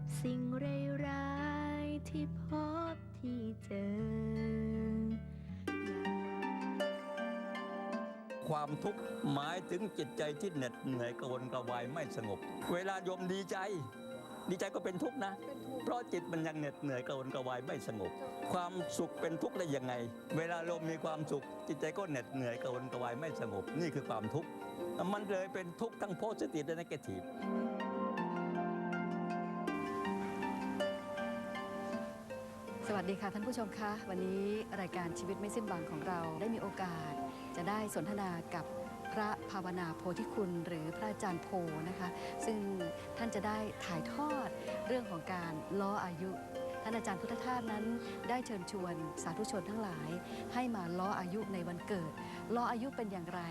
กับสิ่งร้ายๆที่พบที่เจอความทุกข์หมายถึงจิตใจที่เหน็ดเหนื่อยกระวนกระวายไม่สงบ เวลาโยมดีใจ ดีใจก็เป็นทุกข์นะ เพราะจิตมันยังเหน็ดเหนื่อยกระวนกระวายไม่สงบ ความสุขเป็นทุกข์ได้ยังไง เวลาเรามีความสุข จิตใจก็เหน็ดเหนื่อยกระวนกระวายไม่สงบ นี่คือความทุกข์มันเลยเป็นทุกข์ทั้งโพสิทีฟและนกาทีฟ วัสดีค่ะท่านผู้ชมคะวันนี้รายการชีวิตไม่สิ้นหวังของเราได้มีโอกาส จะได้สนทนากับพระภาวนาโพธิคุณ หรือพระอาจารย์โพนะคะ ซึ่งท่านจะได้ถ่ายทอดเรื่องของการล้ออายุ ท่านอาจารย์พุทธทาสนั้น ได้เชิญชวนสาธุชนทั้งหลาย ให้มาล้ออายุในวันเกิดล้ออายุเป็นอย่างไร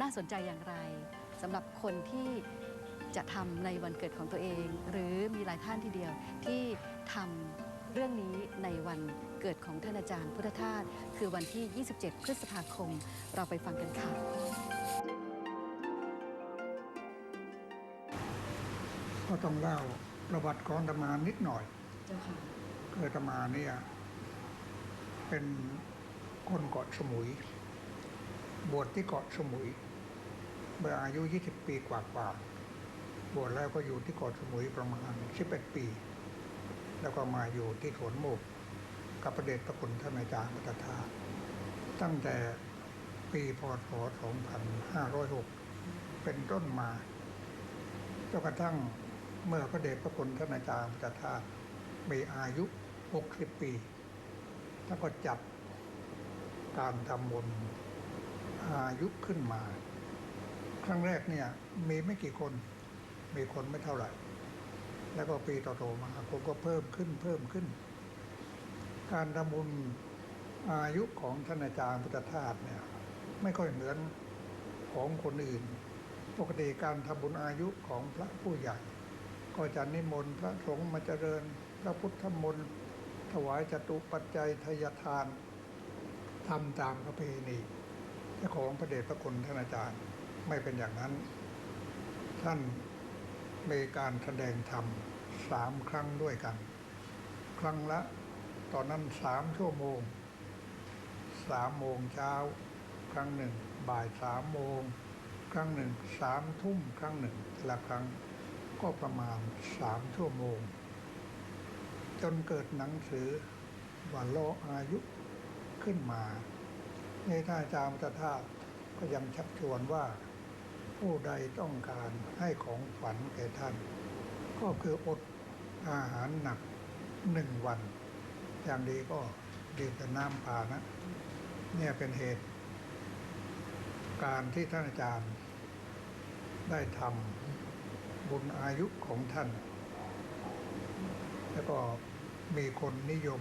น่าสนใจอย่างไรสำหรับคนที่จะทำในวันเกิดของตัวเอง หรือมีหลายท่านทีเดียวที่ทำ รื่องนี้ในวันเกิดของท่านอาจารย์พุทธทาสคือวันที่ 27 พฤษภาคม เราไปฟังกันค่ะ ก็ต้องเล่าประวัติของอาตมานิดหน่อยเจ้าค่ะคืออาตมาเนี่ยเป็นคนเกาะสมุย บวชที่เกาะสมุยเมื่ออายุ 20 ปีกว่าๆบวชแล้วก็อยู่ที่เกาะสมุยประมาณ 11 ปี แล้วก็มาอยู่ที่สวนโมกกับประเดชพระคุณท่านอาจารย์มัตถาตั้งแต่ปีพศ 2506 เป็นต้นมาจนกระทั่งเมื่อพระเดชพระคุณท่านอาจารย์มัตถามีอายุ 60 ปีท่านก็จัดการทำบุญอายุขึ้นมา ครั้งแรกเนี่ยมีไม่กี่คน มีคนไม่เท่าไหร่ แล้วก็ปีต่อๆมาคนก็เพิ่มขึ้นเพิ่มขึ้น การทำบุญอายุของท่านอาจารย์พุทธทาสเนี่ยไม่ค่อยเหมือนของคนอื่น ปกติการทำบุญอายุของพระผู้ใหญ่ ก็จะนิมนต์พระสงฆ์มาเจริญ พระพุทธมนต์ถวายจตุปัจจัยทายทานทำตามประเพณีแต่ของพระเดชพระคุณท่านอาจารย์ไม่เป็นอย่างนั้น ท่าน มีการแสดงธรรมสามครั้งด้วยกัน ครั้งละ ตอนนั้นสามชั่วโมงสามโมงเช้า ครั้งหนึ่ง บ่ายสามโมง ครั้งหนึ่งสามทุ่มครั้งหนึ่งแต่ละครั้งก็ประมาณสามชั่วโมง จนเกิดหนังสือวันโลอายุขึ้นมาในท่านอาจารย์มัตาก็ยังชักชวนว่า ผู้ใดต้องการให้ของขวัญแก่ท่าน ก็คืออดอาหารหนักหนึ่งวัน อย่างดีก็ดื่มแต่น้ำปานะ เนี่ยเป็นเหตุ การที่ท่านอาจารย์ได้ทำบุญอายุของท่าน แล้วก็มีคนนิยม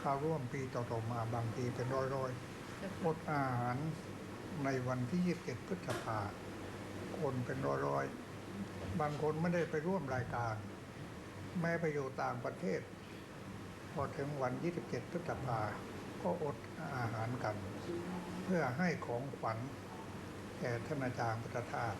เข้าร่วมปีต่อๆมาบางทีเป็นร้อยๆอดอาหารในวันที่ 27 พฤษภาค คนเป็นร้อยๆ บางคนไม่ได้ไปร่วมรายการ แม้ไปอยู่ต่างประเทศ พอถึงวัน 27พฤษภาก็อดอาหารกัน เพื่อให้ของขวัญแก่ท่านอาจารย์พุทธทาส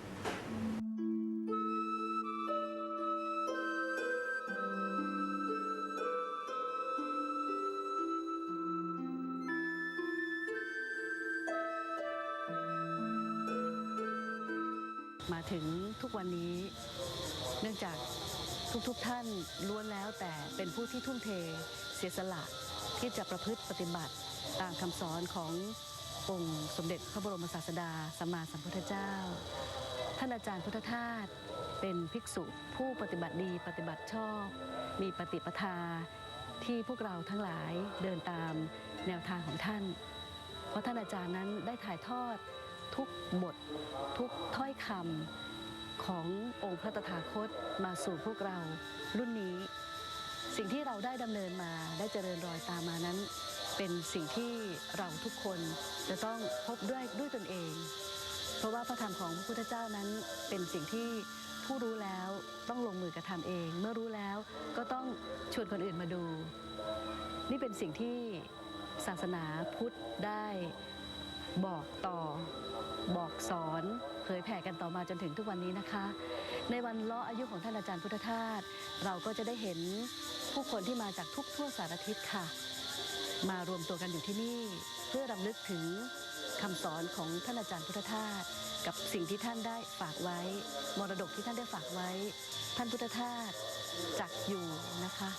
ถึงทุกวันนี้ เนื่องจากทุกๆทท่านล้วนแล้วแต่เป็นผู้ที่ทุ่มเทเสียสละที่จะประพฤติปฏิบัติตามคำสอนขององค์สมเด็จพระบรมศาสดาสัมมาสัมพุทธเจ้า ท่านอาจารย์พุทธทาสเป็นภิกษุผู้ปฏิบัติดีปฏิบัติชอบ มีปฏิปทาที่พวกเราทั้งหลายเดินตามแนวทางของท่าน เพราะท่านอาจารย์นั้นได้ถ่ายทอด ทุกบท ทุกถ้อยคำขององค์พระตถาคตมาสู่พวกเรารุ่นนี้ สิ่งที่เราได้ดำเนินมาได้เจริญรอยตามมานั้น เป็นสิ่งที่เราทุกคนจะต้องพบด้วยด้วยตนเอง เพราะว่าพระธรรมของพระพุทธเจ้านั้นเป็นสิ่งที่ผู้รู้แล้วต้องลงมือกระทำเอง เมื่อรู้แล้วก็ต้องชวนคนอื่นมาดู นี่เป็นสิ่งที่ศาสนาพุทธได้ บอกต่อ บอกสอนเผยแผ่กันต่อมาจนถึงทุกวันนี้นะคะ ในวันล้ออายุของท่านอาจารย์พุทธทาสเราก็จะได้เห็นผู้คนที่มาจากทุกทั่วสารทิศค่ะ มารวมตัวกันอยู่ที่นี่ เพื่อรำลึกถึงคำสอนของท่านอาจารย์พุทธทาสกับสิ่งที่ท่านได้ฝากไว้ มรดกที่ท่านได้ฝากไว้ ท่านพุทธทาสจักอยู่นะคะ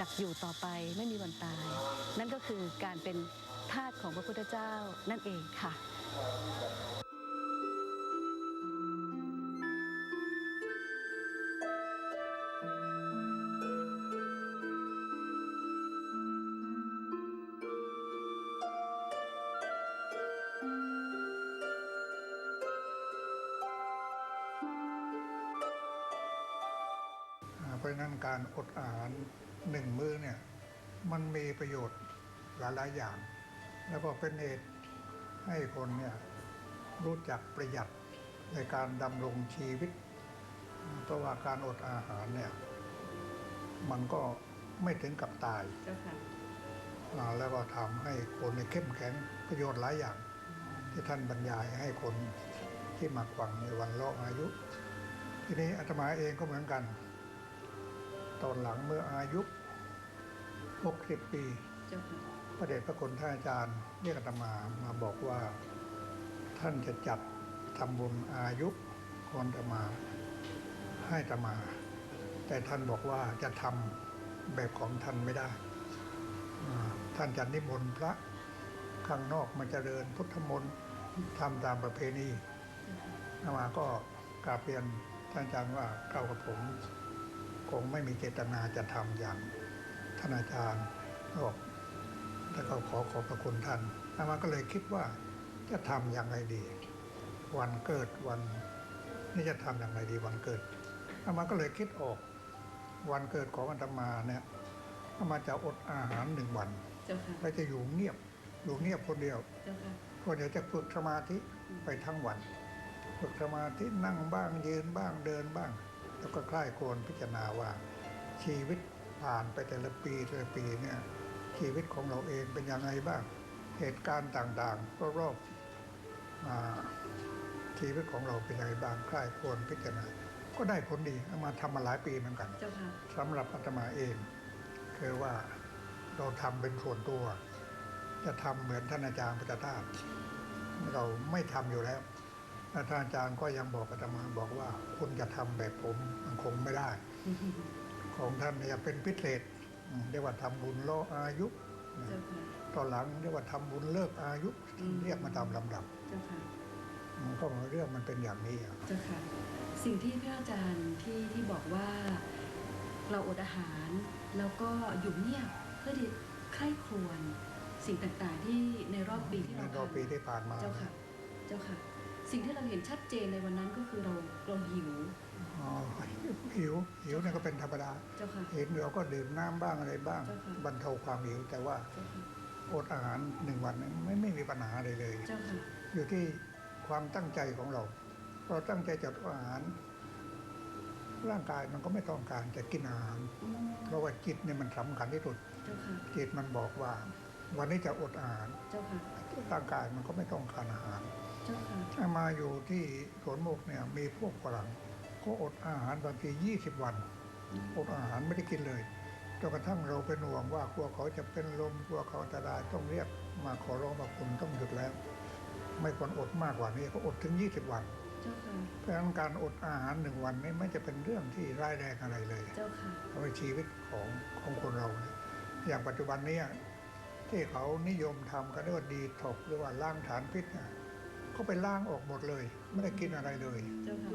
จักอยู่ต่อไปไม่มีวันตาย นั่นก็คือการเป็น ทาสของพระพุทธเจ้านั่นเองค่ะเพราะฉะนั้นการอดอาหารหนึ่งมื้อเนี่ยมันมีประโยชน์หลายๆอย่าง แล้วก็เป็นเหตุให้คนเนี่ยรู้จักประหยัดในการดำรงชีวิตอ่าเพราะว่าการอดอาหารเนี่ยมันก็ไม่ถึงกับตายเจ้าค่ะอ่าแล้วก็ทำให้คนในยเข้มแข็งประโยชน์หลายอย่าง ที่ท่านบรรยายให้คนที่มาฟังในวันเลาะอายุ ทีนี้อาตมาเองก็เหมือนกัน ตอนหลังเมื่ออายุ 60 ปีเจ้าค่ะ พระเดชพระคุณท่านอาจารย์เรียกตมามาบอกว่าท่านจะจัดทำบุญอายุคนตมาให้ตมา แต่ท่านบอกว่าจะทำแบบของท่านไม่ได้ ท่านจะนิมนต์พระข้างนอกมาเจริญพุทธมนต์ทำตามประเพณีตมาก็กราบเรียนท่านอาจารย์ว่าเก้ากับผมคงไม่มีเจตนาจะทำอย่างท่านอาจารย์บอก แต่ก็ขอขอบพระคุณท่านอาตมาก็เลยคิดว่าจะทำอย่างไรดี วันเกิดวันนี่จะทำอย่างไรดีวันเกิดอาตมาก็เลยคิดออก วันเกิดของอาตมาเนี่ยอาตมาจะอดอาหารหนึ่งวันเจ้าค่ะแล้วจะอยู่เงียบอยู่เงียบคนเดียวเจ้าค่ะคนเดียวจะฝึกสมาธิไปทั้งวันฝึกสมาธินั่งบ้างยืนบ้างเดินบ้าง แล้วก็ใคร่ครวญพิจารณาว่าชีวิตผ่านไปแต่ละปีแต่ละปีเนี่ย ชีวิตของเราเองเป็นยังไงบ้าง เหตุการณ์ต่างๆ รอบๆอ่าชีวิตของเราเป็นยังไงบ้างใคร่ครวญพิจารณาก็ได้ผลดีเอามาทำมาหลายปีเหมือนกันเจ้าค่ะสำหรับอาตมาเอง คือว่าเราทำเป็นส่วนตัว จะทำเหมือนท่านอาจารย์พุทธทาสเราไม่ทำอยู่แล้วแล้วท่านอาจารย์ก็ยังบอกอาตมาบอกว่าคุณจะทำแบบผมมันคงไม่ได้ ของท่านเนี่ยเป็นพิเศษอืม เรียกว่าทำบุญโลอายุเจ้าค่ะตอนหลังเรียกว่าทำบุญเลิกอายุอืมเรียกมาตามลำดับเจ้าค่ะมันก็เรื่องมันเป็นอย่างนี้อะเจ้าค่ะสิ่งที่พระอาจารย์ที่ที่บอกว่าเราอดอาหารแล้วก็อยู่เงียบเพื่อที่ใคร่ครวญสิ่งต่างๆ ที่ในรอบปีที่ในเรารอบปีทำที่ผ่านมาเจ้าค่ะ เจ้าค่ะ สิ่งที่เราเห็นชัดเจนในวันนั้นก็คือเราเราหิวอ๋อ หิวหิวเนี่ยก็เป็นธรรมดาเจ้าค่ะเห็นเราก็ดื่มน้ำบ้างอะไรบ้าง เจ้าค่ะ บรรเทาความหิว แต่ว่าเจ้าค่ะอดอาหารหนึ่งวันเนี่ยไม่ไม่มีปัญหาอะไรเลย เจ้าค่ะอยู่ที่ความตั้งใจของเรา เราตั้งใจจะอดอาหาร ร่างกายมันก็ไม่ต้องการจะกินอาหาร อืมเพราะว่าจิตเนี่ยมันสำคัญที่สุด เจ้าค่ะจิตมันบอกว่า วันนี้จะอดอาหาร เจ้าค่ะร่างกายมันก็ไม่ต้องการอาหารเจ้าค่ะถ้ามาอยู่ที่สวนโมกเนี่ยมีพวกฝรั่ง ก็อดอาหารบางทียี่สิบวัน อดอาหารไม่ได้กินเลยจนกระทั่งเราเป็นห่วงว่ากลัวเขาจะเป็นลมกลัวเขาจะได้ต้องเรียกมาขอร้องว่าคุณต้องหยุดแล้ว ไม่ควรอดมากกว่านี้ก็อดถึง 20 วันเจ้าค่ะเพราะฉะนั้นการอดอาหารหนึ่งวันนี้ไม่จะเป็นเรื่องที่ร้ายแรงอะไรเลยเจ้าค่ะเพราะว่าชีวิตของของคนเราเนี่ยอย่างปัจจุบันเนี้ที่เขานิยมทำกันเรียกว่าดีท็อกหรือว่าล้างฐานพิษน่ะเขาไปล้างออกหมดเลย ไม่ได้กินอะไรเลยเจ้าค่ะ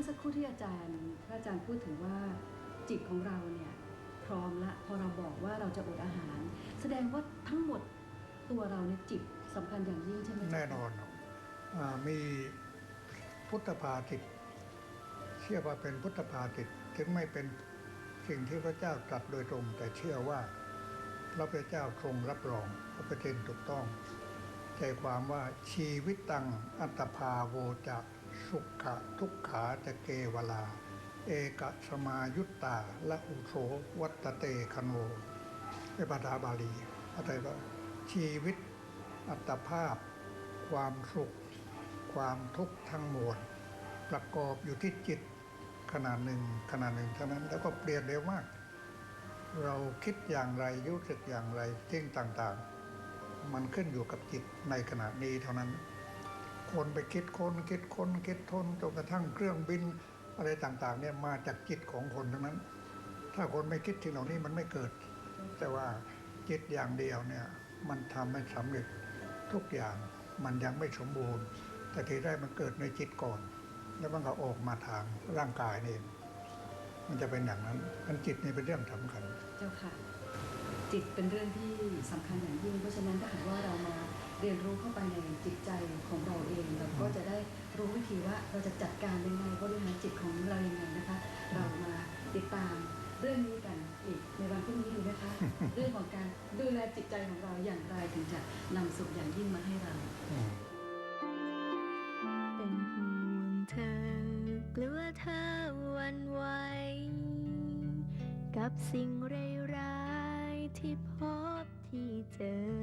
มื่อสักครู่ที่อาจารย์พระอาจารย์พูดถึงว่าจิตของเราเนี่ยพร้อมละพอเราบอกว่าเราจะอดอาหาร แสดงว่าทั้งหมดตัวเราเนี่ยจิตสำคัญอย่างยิ่งใช่ไหมแน่นอนอมีพุทธภาสิตเชื่อว่าเป็นพุทธภาสิตถึงไม่เป็นสิ่งที่พระเจ้าตรัสโดยตรง แต่เชื่อว่าพระพุทธเจ้าทรงรับรองพระประเด็นถูกต้อง ใจความว่าชีวิตตังอัตภาโวจะ สุขะทุกขาจะเกวลา เอกสมายุตตาและอุโสวัตเตคโนเป็นภาษาบาลีอะไรว่าชีวิตอัตภาพ ความสุข ความทุกข์ทั้งมวลประกอบอยู่ที่จิตขนาดหนึ่งขนาดหนึ่งเท่านั้นแล้วก็เปลี่ยนเร็วมาก เราคิดอย่างไรรู้สึกอย่างไรสิ่งต่างๆ มันขึ้นอยู่กับจิตในขณะนี้เท่านั้น คนไปคิดคนคิดคนคิดทนจนกระทั่งเครื่องบินอะไรต่างๆเนี่ยมาจากจิตของคนทั้งนั้น ถ้าคนไม่คิดสิ่งเหล่านี้มันไม่เกิด แต่ว่าจิตอย่างเดียวเนี่ยมันทำให้สำเร็จทุกอย่างมันยังไม่สมบูรณ์ แต่ทีแรกมันเกิดในจิตก่อน แล้วมันก็ออกมาทางร่างกายเองมันจะเป็นอย่างนั้นมันจิตนี่เป็นเรื่องสำคัญ เจ้าค่ะ จิตเป็นเรื่องที่สำคัญอย่างยิ่งเพราะฉะนั้นถ้าหากว่าเรามา เรียนรู้เข้าไปในจิตใจของเราเอง เราก็จะได้รู้วิธีว่าเราจะจัดการยังไงบริหารจิตของเรายังไงนะคะ เรามาติดตามเรื่องนี้กันอีกในวันพรุ่งนี้ดีไหมคะ เรื่องของการดูแลจิตใจของเราอย่างไรถึงจะนำสุขอย่างยิ่งมาให้เรา เป็นห่วงเธอกลัวเธอหวันไหวกับสิ่งร้ายๆที่พบที่เจอ